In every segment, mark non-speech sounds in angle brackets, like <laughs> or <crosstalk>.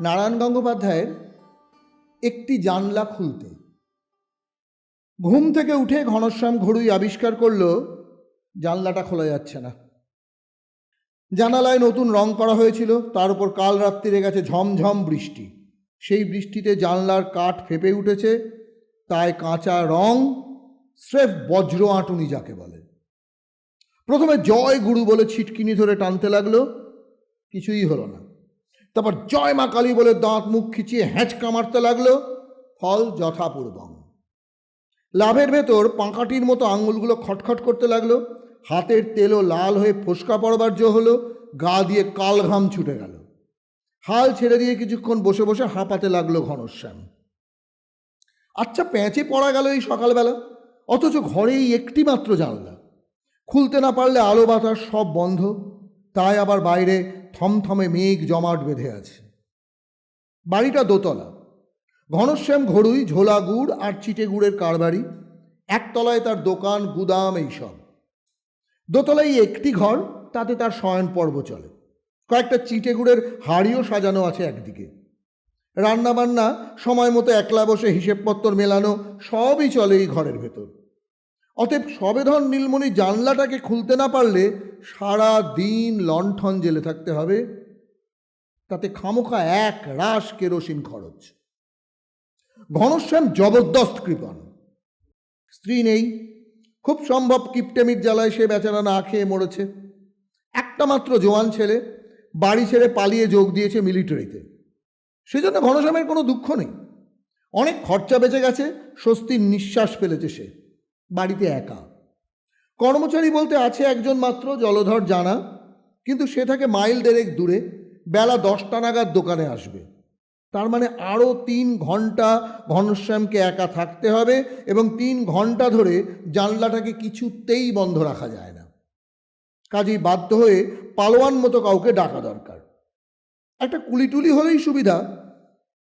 নারায়ণ গঙ্গোপাধ্যায়ের একটি জানলা খুলতে। ঘুম থেকে উঠে ঘনশ্যাম ঘড়ুই আবিষ্কার করল, জানলাটা খোলা যাচ্ছে না। জানালায় নতুন রং করা হয়েছিল, তার উপর কাল রাত্রিরে গেছে ঝমঝম বৃষ্টি। সেই বৃষ্টিতে জানলার কাঠ ফেপে উঠেছে, তাই কাঁচা রং স্রেফ বজ্র আঁটুনি যাকে বলে। প্রথমে জয় গুরু বলে ছিটকিনি ধরে টানতে লাগল, কিছুই হলো না। তারপর জয় মা কালী বলে দাঁত মুখ খিচিয়ে হ্যাঁচকা মারতে লাগল। ফল যথাপূর্বং। লাভের ভেতর পাঁকাটির মতো আঙুলগুলো খটখট করতে লাগল। হাতের তেলও লাল হয়ে ফোসকা পড়বার জো হলো, গা দিয়ে কাল ঘাম ছুটে গেল। হাল ছেড়ে দিয়ে কিছুক্ষণ বসে বসে হাঁপাতে লাগল ঘনশ্যাম। আচ্ছা প্যাঁচে পড়া গেল এই সকালবেলা? অথচ ঘরেই একটি মাত্র জানলা। খুলতে না পারলে আলো বাতাস সব বন্ধ। তাই আবার বাইরে থমথমে মেঘ জমাট বেঁধে আছে। বাড়িটা দোতলা। ঘনশ্যাম ঘড়ুই, ঝোলা গুড় আর চিটে গুড়ের কারবারি। একতলায় তার দোকান, গুদাম এইসব। দোতলায় একটি ঘর, তাতে তার শয়ন পর্ব চলে। কয়েকটা চিটে গুড়ের হাড়িও সাজানো আছে একদিকে। রান্নাবান্না, সময় মতো একলা বসে হিসেবপত্তর মেলানো, সবই চলে এই ঘরের ভেতর। অতএব সবেধন নীলমণি জানলাটাকে খুলতে না পারলে সারা দিন লণ্ঠন জেলে থাকতে হবে। তাতে খামোখা এক রাস কেরোসিন খরচ। ঘনশ্যাম জবরদস্ত কৃপণ। স্ত্রী নেই। খুব সম্ভব কিপটেমির জ্বালায় সে বেচারা না খেয়ে মরেছে। একটা মাত্র জোয়ান ছেলে, বাড়ি ছেড়ে পালিয়ে যোগ দিয়েছে মিলিটারিতে। সেজন্য ঘনশ্যামের কোনো দুঃখ নেই। অনেক খরচা বেঁচে গেছে, স্বস্তির নিঃশ্বাস ফেলেছে সে। বাড়িতে একা। কর্মচারী বলতে আছে একজন মাত্র, জলধর জানা, কিন্তু সে থাকে মাইল দেড়েক দূরে, বেলা দশটা নাগাদ দোকানে আসবে। তার মানে আরও তিন ঘণ্টা ঘনশ্যামকে একা থাকতে হবে এবং তিন ঘণ্টা ধরে জানলাটাকে কিছুতেই বন্ধ রাখা যায় না। কাজেই বাধ্য হয়ে পালোয়ান মতো কাউকে ডাকা দরকার। একটা কুলিটুলি হলেই সুবিধা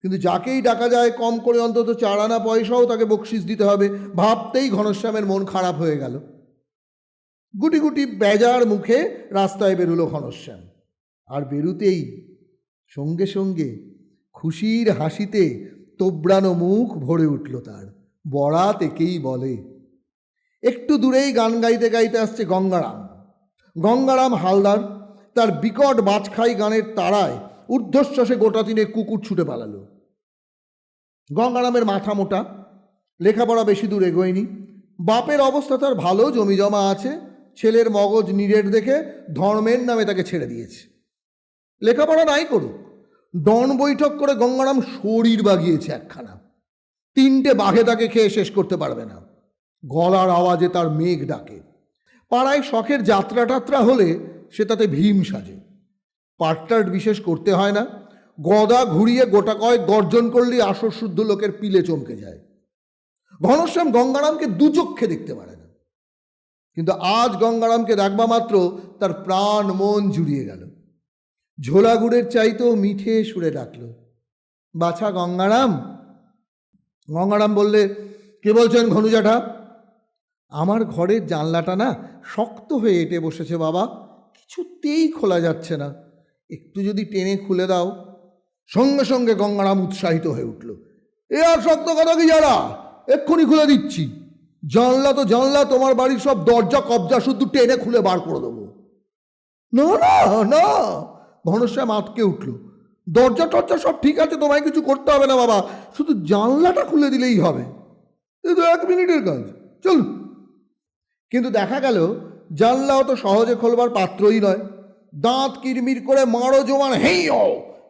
কিন্তু যাকেই ডাকা যায় কম করে অন্তত চার আনা পয়সাও তাকে বকশিস দিতে হবে। ভাবতেই ঘনশ্যামের মন খারাপ হয়ে গেল। গুটি গুটি বেজার মুখে রাস্তায় বেরুলো ঘনশ্যাম। আর বেরুতেই সঙ্গে সঙ্গে খুশির হাসিতে তোবড়ানো মুখ ভরে উঠল তার। বরাত একেই বলে, একটু দূরেই গান গাইতে গাইতে আসছে গঙ্গারাম। গঙ্গারাম হালদার তার বিকট বাজখাই গানের তারায় ঊর্ধ্বশ্বাসে গোটা তিনে কুকুর ছুটে পালালো। গঙ্গারামের মাথা মোটা, লেখাপড়া বেশি দূর এগোয়নি। বাপের অবস্থা তার ভালো জমি জমা আছে, ছেলের মগজ নিরেট দেখে ধর্মের নামে তাকে ছেড়ে দিয়েছে। লেখাপড়া নাই করুক, ডন বৈঠক করে গঙ্গারাম শরীর বাগিয়েছে একখানা। তিনটে বাঘে তাকে খেয়ে শেষ করতে পারবে না। গলার আওয়াজে তার মেঘ ডাকে। পাড়ায় শখের যাত্রা টাত্রা হলে সে তাতে ভীম সাজে। পাটটার বিশেষ করতে হয় না গদা ঘুরিয়ে গোটা কয়েক গর্জন করলেই আসর শুদ্ধ লোকের পিলে চমকে যায়। ঘনশ্যাম গঙ্গারামকে দু চক্ষে দেখতে পারে না। কিন্তু আজ গঙ্গারামকে দেখবা মাত্র তার প্রাণ মন জুড়িয়ে গেল। ঝোলা গুড়ের চাইতেও মিঠে সুরে ডাকলো, বাছা গঙ্গারাম। গঙ্গারাম বললে, কে বলছেন ঘনুজাটা? আমার ঘরের জানলাটা না শক্ত হয়ে এঁটে বসেছে বাবা, কিছুতেই খোলা যাচ্ছে না। একটু যদি টেনে খুলে দাও। সঙ্গে সঙ্গে গঙ্গারাম উৎসাহিত হয়ে উঠল। এ আর শক্ত কথা কি যারা? এক্ষুনি খুলে দিচ্ছি। জানলা তো জানলা, তোমার বাড়ির সব দরজা, কবজা শুধু টেনে খুলে বার করে দেবো। না না না, ঘনশ্যাম আটকে উঠল। দরজা টরজা সব ঠিক আছে, তোমায় কিছু করতে হবে না বাবা, শুধু জানলাটা খুলে দিলেই হবে। এ তো এক মিনিটের কাজ, চল। কিন্তু দেখা গেল, জানলা অত সহজে খোলবার পাত্রই নয়। দাঁত কিরমির করে মারো জোয়ান হেই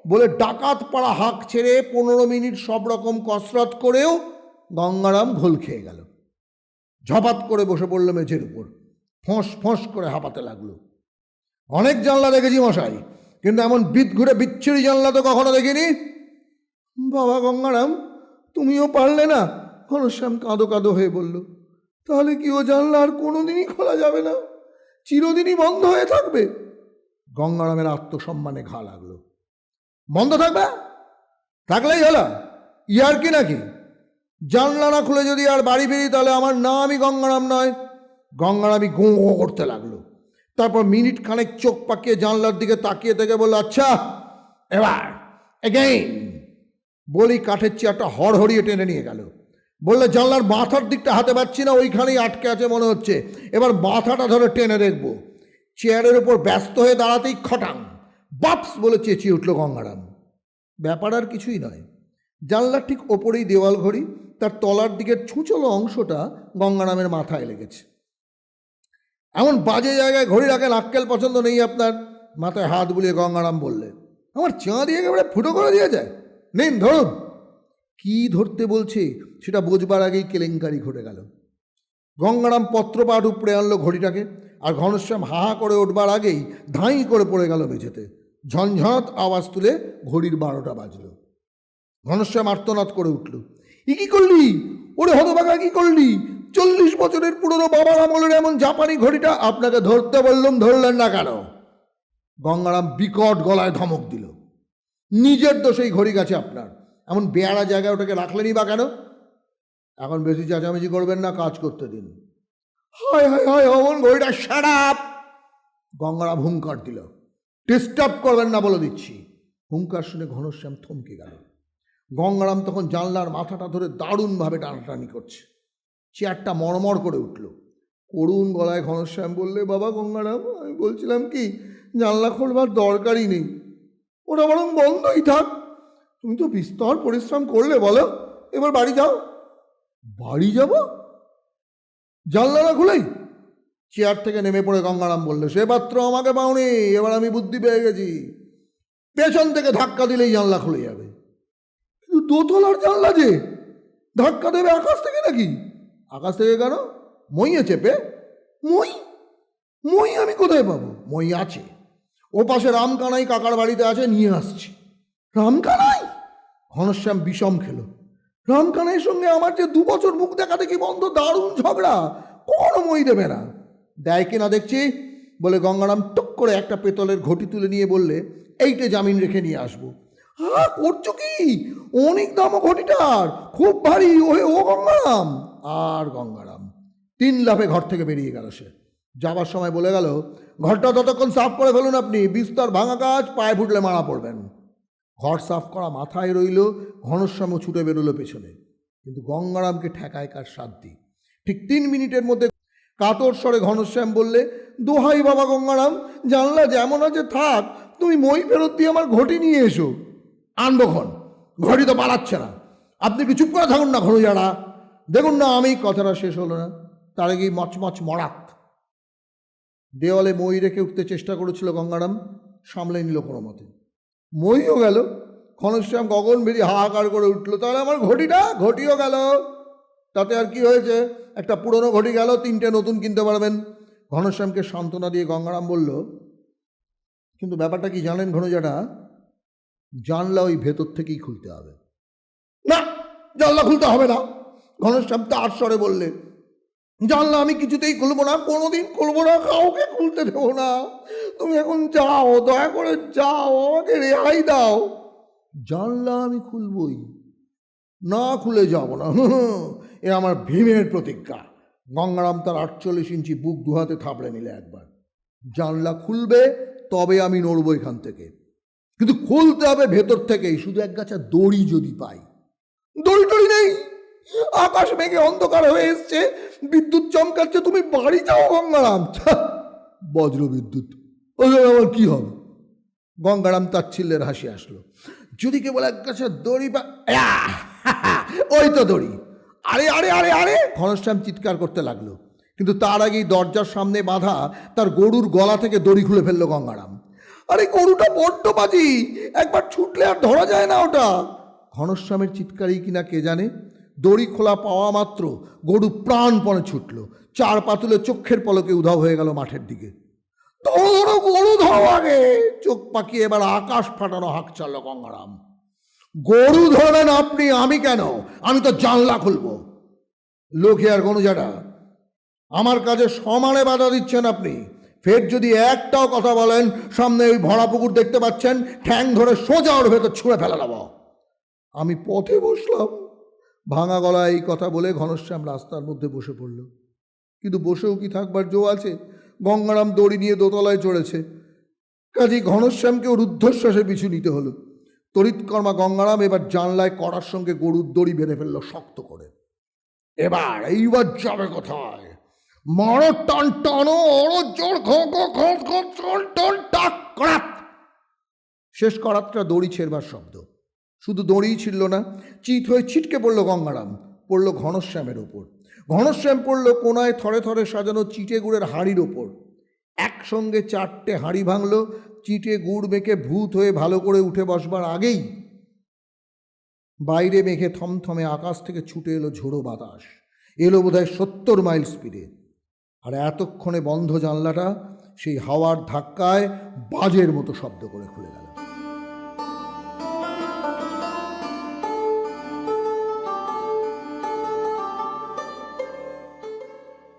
বলে ডাকাত পাড়া হাঁক ছেড়ে পনেরো মিনিট সব রকম কসরত করেও গঙ্গারাম ঘোল খেয়ে গেল। ঝপাত করে বসে পড়ল মেঝের উপর। ফোঁস ফোঁস করে হাঁপাতে লাগল। অনেক জানলা দেখেছি মশাই, কিন্তু এমন বিদ ঘুরে বিচ্ছিরি জানলা তো কখনো দেখিনি। বাবা গঙ্গারাম, তুমিও পারলে না? ঘনশ্যাম কাঁদো কাঁদো হয়ে বলল, তাহলে কি ও জানলা আর কোনোদিনই খোলা যাবে না? চিরদিনই বন্ধ হয়ে থাকবে। গঙ্গারামের আত্মসম্মানে ঘা লাগল। বন্ধ থাকবে? থাকলেই হলো। ইয়ার কি নাকি? জানলা না খুলে যদি আর বাড়ি ফিরি, তাহলে আমার নামই গঙ্গারাম নয়। গঙ্গারামই গো করতে লাগল। তারপর মিনিট খানেক চোখ পাকিয়ে জানলার দিকে তাকিয়ে থেকে বলল আচ্ছা এবার এগেইন বলি কাঠের চেয়ারটা হড়হড়িয়ে টেনে নিয়ে গেল। বললে, জানলার মাথার দিকটা হাতে পাচ্ছি না, ওইখানেই আটকে আছে মনে হচ্ছে। এবার মাথাটা ধরে টেনে দেখব। চেয়ারের উপর ব্যস্ত হয়ে দাঁড়াতেই খটাং বাপস বলে চেঁচিয়ে উঠল গঙ্গারাম। ব্যাপার আর কিছুই নয়। জানলার ঠিক ওপরেই দেওয়াল ঘড়ি, তার তলার দিকের ছুঁচলো অংশটা গঙ্গারামের মাথায় লেগেছে। এমন বাজে জায়গায় ঘড়ি রাখেন আক্কেল পছন্দ নেই আপনার, মাথায় হাত বুলিয়ে গঙ্গারাম বললে। আমার চাঁদি একেবারে ফুটো করে দিয়ে যায়। নিন, ধরুন। কি ধরতে বলছে, সেটা বোঝবার আগেই কেলেঙ্কারি ঘটে গেল। গঙ্গারাম পত্রপাঠ উপড়ে আনলো ঘড়িটাকে, আর ঘনশ্যাম হা হা করে উঠবার আগেই ধাঁই করে পড়ে গেল মেঝেতে। ঝনঝনাত আওয়াজ তুলে ঘড়ির বারোটা বাজল। ঘনশ্যাম আর্তনাদ করে উঠল। ই কি করলি? ওরে হতবাগা কি করলি? চল্লিশ বছরের পুরনো বাবার আমলের এমন জাপানি ঘড়িটা আপনাকে ধরতে বললাম, ধরলেন না কেন? গঙ্গারাম বিকট গলায় ধমক দিল। নিজের দোষেই ঘড়ি গেছে আপনার। এমন বেয়ারা জায়গায় ওটাকে রাখলেনই বা কেন? এখন বেশি চেঁচামেচি করবেন না, কাজ করতে দিন। হায় হায় হায়, অমন ঘড়িটা সারাপ গঙ্গারাম হুঙ্কার দিল। ডিস্টার্ব করবেন না বলে দিচ্ছি। হুঙ্কার শুনে ঘনশ্যাম থমকে গেল। গঙ্গারাম তখন জানলার মাথাটা ধরে দারুণভাবে টানাটানি করছে। চেয়ারটা মরমর করে উঠল। করুণ গলায় ঘনশ্যাম বললে, বাবা গঙ্গারাম, আমি বলছিলাম কি, জানলা খোলবার দরকারই নেই। ওটা বরং বন্ধই থাক। তুমি তো বিস্তর পরিশ্রম করলে বলো। এবার বাড়ি যাও। বাড়ি যাব? জানলা না খুলেই চেয়ার থেকে নেমে পড়ে গঙ্গারাম বললে, সে পাত্র আমাকে পাওনি, এবার আমি বুদ্ধি পেয়ে গেছি। পেছন থেকে ধাক্কা দিলেই জানলা খুলে যাবে। কিন্তু দোতলার জানলা যে? ধাক্কা দেবে আকাশ থেকে নাকি? আকাশ থেকে কেন? মইয়ে চেপে? মই? মই আমি কোথায় পাবো? মই আছে। ও পাশে রামকানাই কাকার বাড়িতে আছে, নিয়ে আসছি। রামকানাই? ঘনশ্যাম বিষম খেলো। রামকানাইয়ের সঙ্গে আমার যে দু বছর মুখ দেখা দেখি বন্ধ? দারুণ ঝগড়া। কোনো মই দেবে না? দেয় কিনা দেখছি? বলে গঙ্গারাম টুক করে একটা পেতলের ঘটি তুলে নিয়ে বললে, এইটে জামিন রেখে নিয়ে আসব। হা করছ কি? অনেক দামও ঘটিটার। খুব ভারী, ওহে, ও গঙ্গারাম। আর গঙ্গারাম? তিন লাফে ঘর থেকে বেরিয়ে গেল সে। যাবার সময় বলে গেল, ঘরটা ততক্ষণ সাফ করে ফেলুন আপনি, বিস্তর ভাঙা কাজ, পায়ে ফুটলে মারা পড়বেন। ঘর সাফ করা মাথায় রইল ঘনশ্যামও ছুটে বেরোলো পেছনে। কিন্তু গঙ্গারামকে ঠেকায় কার সাধ্যি ঠিক তিন মিনিটের মধ্যে কাতর স্বরে ঘনশ্যাম বললে, দোহাই বাবা গঙ্গারাম, জানলা যেমন আছে থাক, তুমি মই ফেরত দিয়ে আমার ঘটি নিয়ে এসো। আনব ক্ষণ ঘড়ি তো পালাচ্ছে না। আপনি কি চুপ করে থাকুন না ঘনুজারা দেখুন না, আমি কথাটা শেষ হলো না। তার আগেই মচমচ মরাক। দেওয়ালে মই রেখে উঠতে চেষ্টা করেছিল গঙ্গারাম, সামলে নিল কোনো মতে। মইও গেল। ঘনশ্যাম গগন বেরিয়ে হাহাকার করে উঠল, তাহলে আমার ঘটিটা? ঘটিও গেল? তাতে আর কি হয়েছে? একটা পুরনো ঘটি গেল, তিনটে নতুন কিনতে পারবেন। ঘনশ্যামকে সান্ত্বনা দিয়ে গঙ্গারাম বলল, কিন্তু ব্যাপারটা কি জানেন ঘনজাটা? জানলা ওই ভেতর থেকেই খুলতে হবে। না, জানলা খুলতে হবে না। ঘনশ্যাম তার স্বরে বললে, জানলা আমি কিছুতেই খুলবো না, কোনোদিন খুলবো না, কাউকে খুলতে দেবো না। তুমি এখন যাও, দয়া করে যাও, আমাকে রেহাই দাও। জানলা আমি খুলবই। না খুলে যাব না। <laughs> এ আমার ভীমের প্রতিজ্ঞা। গঙ্গারাম তার আটচল্লিশ ইঞ্চি বুক দুহাতে থাপড়ে নিলে একবার। জানলা খুলবে, তবে আমি নড়বো এখান থেকে। কিন্তু খুলতে হবে ভেতর থেকেই, শুধু এক গাছা দড়ি যদি পাই। দড়ি টড়ি নেই! আকাশ মেঘে অন্ধকার হয়ে এসছে। বিদ্যুৎ চমকাচ্ছে, তুমি বাড়ি যাও গঙ্গারাম। বজ্র বিদ্যুৎ ওদের আমার কি হবে? গঙ্গারাম তার ছিল্লের হাসি আসলো। যদি কেবল এক গাছা দড়ি বা! <laughs> ওই তো দড়ি। আরে আরে আরে আরে! ঘনশ্যাম চিৎকার করতে লাগল। কিন্তু তার আগেই দরজার সামনে বাঁধা তার গরুর গলা থেকে দড়ি খুলে ফেলল গঙ্গারাম। আরে, গরুটা বড্ড বাজি! একবার ছুটলে আর ধরা যায় না ওটা। ঘনশ্যামের চিৎকারই কিনা কে জানে? দড়ি খোলা পাওয়া মাত্র গরু প্রাণপণে ছুটল। চার পাতুলে চক্ষের পলকে উধাও হয়ে গেল মাঠের দিকে। গরু ধরো আগে। চোখ পাকিয়ে এবার আকাশ ফাটানো হাঁক চাললো গঙ্গারাম। গরু ধরবেন আপনি, আমি কেন? আমি তো জানলা খুলবো। লোকে আর গনুজাটা আমার কাজে সমানে বাধা দিচ্ছেন আপনি। ফের যদি একটাও কথা বলেন, সামনে ওই ভরা পুকুর দেখতে পাচ্ছেন, ঠ্যাং ধরে সোজা ওর ভেতর ছুঁড়ে ফেলে দেব। আমি পথে বসলাম। ভাঙা গলায় এই কথা বলে ঘনশ্যাম রাস্তার মধ্যে বসে পড়ল। কিন্তু বসেও কি থাকবার জো আছে? গঙ্গারাম দড়ি নিয়ে দোতলায় চড়েছে। কাজেই ঘনশ্যামকেও রুদ্ধশ্বাসে পিছু নিতে হলো। তড়িৎকর্মা গঙ্গারাম এবার জানলায় করার সঙ্গে গরুর দড়ি বেঁধে ফেলল শক্ত করে। এবার এইবার যাবে কোথায়? মারো টান টানো, ওরো জোর টান টাক শেষ করাতটা দড়ি ছেড়বার শব্দ। শুধু দড়িই ছিল না, চিত হয়ে ছিটকে পড়ল গঙ্গারাম। পড়ল ঘনশ্যামের ওপর ঘনশ্যাম পড়ল কোনায় থরে থরে সাজানো চিটে গুড়ের হাঁড়ির ওপর একসঙ্গে চারটে হাঁড়ি ভাঙল, চিটে গুড় মেখে ভূত হয়ে ভালো করে উঠে বসবার আগেই বাইরে মেঘে থমথমে আকাশ থেকে ছুটে এলো ঝোড়ো বাতাস। এলো বোধহয় সত্তর মাইল স্পিডে। আর এতক্ষণে বন্ধ জানলাটা সেই হাওয়ার ধাক্কায় বাজের মতো শব্দ করে খুলে গেল।